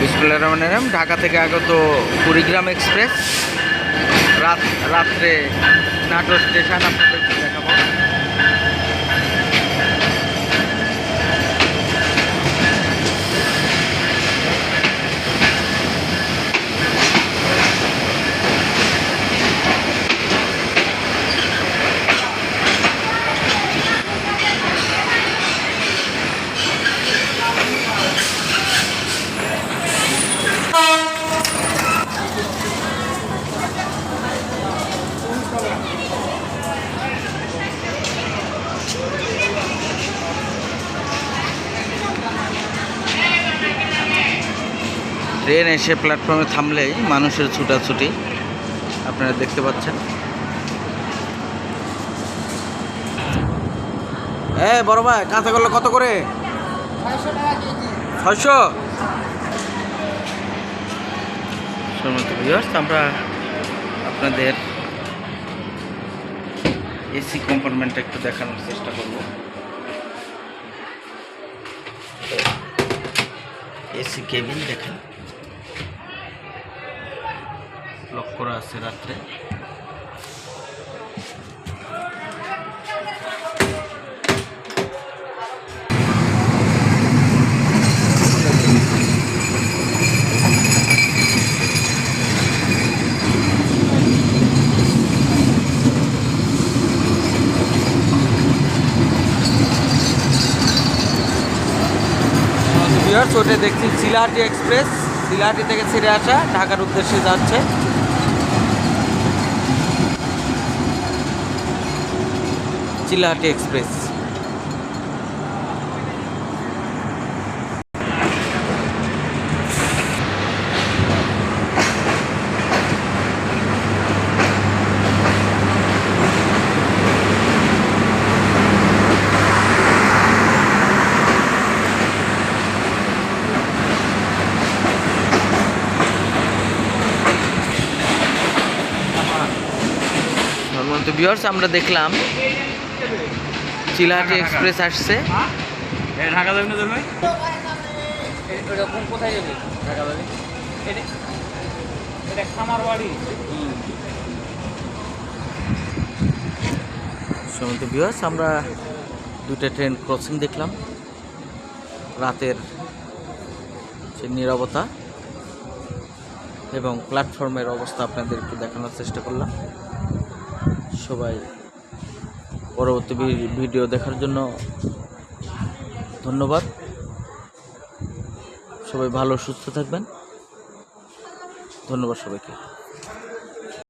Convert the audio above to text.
বিসমুল্লাহ রহমান রহিম ঢাকা থেকে আগত কুড়িগ্রাম এক্সপ্রেস। রাত রাত্রে নাটোর স্টেশন আপনাদের ট্রেন এসে প্ল্যাটফর্মে থামলেই মানুষের ছুটাছুটি। আপনারা দেখতে পাচ্ছেন। এ বড় ভাই কাঁচা করলে কত করে? ছয়শো আমরা আপনাদের এসি কম্পার্টমেন্টটা একটু দেখানোর চেষ্টা করব। এসি কেবিন দেখেন। লক করা আছে রাত্রে। ভিউয়ার্স দেখছি সিলাহাটি এক্সপ্রেস। সিলাহাটি থেকে ছেড়ে আসা ঢাকার উদ্দেশ্যে যাচ্ছে। চিলাহাটি এক্সপ্রেস। সম্মানিত ভিউয়ার্স আমরা দেখলাম চিলাহাটি এক্সপ্রেস আসছে। ঢাকা যাবি না তোর ভাই? এরকম কোথায় যাবে? ঢাকা যাবে? এটা এটা খামার বাড়ি সম্মানিত ভিউয়ার্স আমরা দুইটা ট্রেন ক্রসিং দেখলাম। রাতের সে নীরবতা এবং প্ল্যাটফর্মের অবস্থা আপনাদেরকে দেখানোর চেষ্টা করলাম। সবাই পরবর্তী ভিডিও দেখার জন্য ধন্যবাদ। সবাই ভালো সুস্থ থাকবেন। ধন্যবাদ সবাইকে।